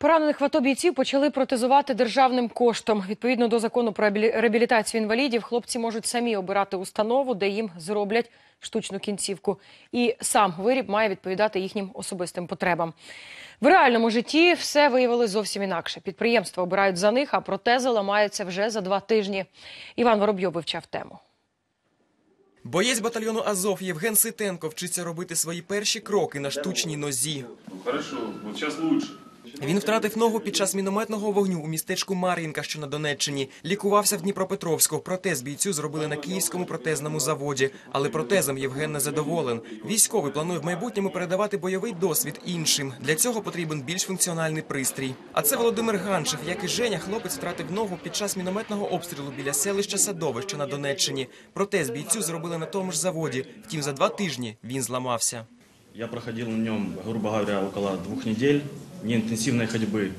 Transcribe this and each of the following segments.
Поранених в АТО бійців почали протезувати державним коштом. Відповідно до закону про реабілі- реабілітацію інвалідів, хлопці можуть самі обирати установу, де їм зроблять штучну кінцівку. І сам виріб має відповідати їхнім особистим потребам. В реальному житті все виявилось зовсім інакше. Підприємства обирають за них, а протези ламаються вже за два тижні. Іван Воробйов вивчав тему. Боєць батальйону Азов Євген Ситенко вчиться робити свої перші кроки на штучній нозі. Хорошо, сейчас лучше. Він втратив ногу під час мінометного вогню у містечку Мар'їнка, що на Донеччині. Лікувався в Дніпропетровську. Протез бійцю зробили на київському протезному заводі. Але протезом Євген не задоволен. Військовий планує в майбутньому передавати бойовий досвід іншим. Для цього потрібен більш функціональний пристрій. А це Володимир Ганчев, як і Женя, хлопець втратив ногу під час мінометного обстрілу біля селища Садове, що на Донеччині. Протез бійцю зробили на тому ж заводі. Втім, за два тижні він зламався. Я проходил на нем, грубо говоря, около двух недель неинтенсивной ходьбы.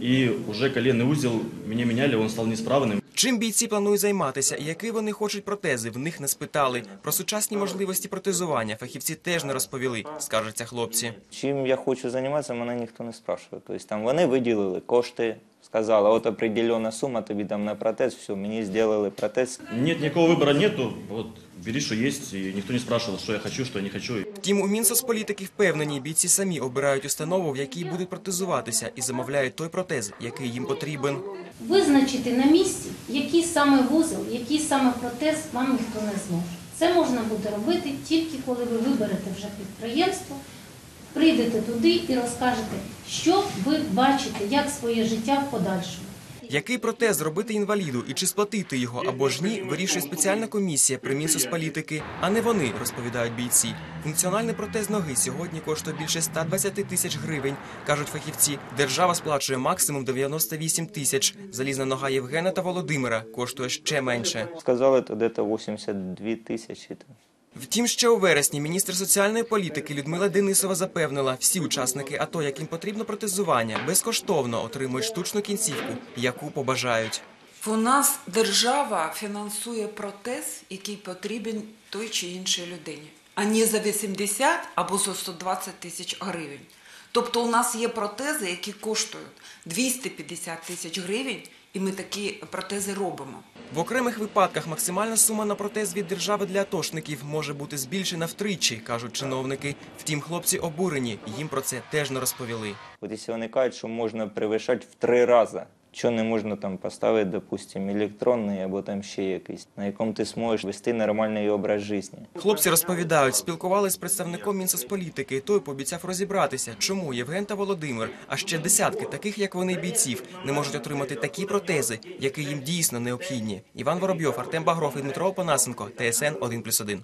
И уже коленный узел меня меняли, он стал неисправным. Чим бійці планують займатися і які вони хочуть протези, в них не спитали. Про сучасні можливості протезування фахівці теж не розповіли, скаржаться хлопці. Чим я хочу займатися, мене ніхто не спрашиває. Тобто там вони виділили кошти, сказали, от определена сума тобі там на протез, все, мені зробили протез. Нет, никакого выбора нету. Вот, бери, что есть. И никто не спрашивал, что я хочу, что я не хочу. Втім, у Мінсоцполітики впевнені, бійці самі обирають установу, в якій будуть протезуватися, і замовляють той протез, який їм потрібен. Визначити на місці, який саме вузол, який саме протез вам ніхто не зможе. Це можна буде робити тільки коли ви виберете вже підприємство, прийдете туди і розкажете, що ви бачите, як своє життя в подальшому. Який протез зробити інваліду і чи сплатити його або ж ні, вирішує спеціальна комісія при Мінсоцполітики, а не вони, розповідають бійці. Функціональний протез ноги сьогодні коштує більше 120 тисяч гривень, кажуть фахівці. Держава сплачує максимум 98 тисяч. Залізна нога Євгена та Володимира коштує ще менше. Сказали, то десь 82 тисячі. Втім, ще у вересні міністр соціальної політики Людмила Денисова запевнила, всі учасники АТО, яким потрібно протезування, безкоштовно отримують штучну кінцівку, яку побажають. У нас держава фінансує протез, який потрібен той чи іншій людині, а не за 80 або за 120 тисяч гривень. Тобто у нас є протези, які коштують 250 тисяч гривень, і ми такі протези робимо. В окремих випадках максимальна сума на протез від держави для атошників може бути збільшена втричі, кажуть чиновники. Втім, хлопці обурені, їм про це теж не розповіли. От якщо вони кажуть, що можна перевищати в три рази, що не можна там поставити, допустимо, електронний або там ще якийсь, на якому ти зможеш вести нормальний образ життя. Хлопці розповідають, спілкувалися з представником Мінсоцполітики. Той пообіцяв розібратися, чому Євген та Володимир, а ще десятки таких, як вони, бійців, не можуть отримати такі протези, які їм дійсно необхідні. Іван Воробйов, Артем Багров і Дмитро Опанасенко, ТСН 1+,1.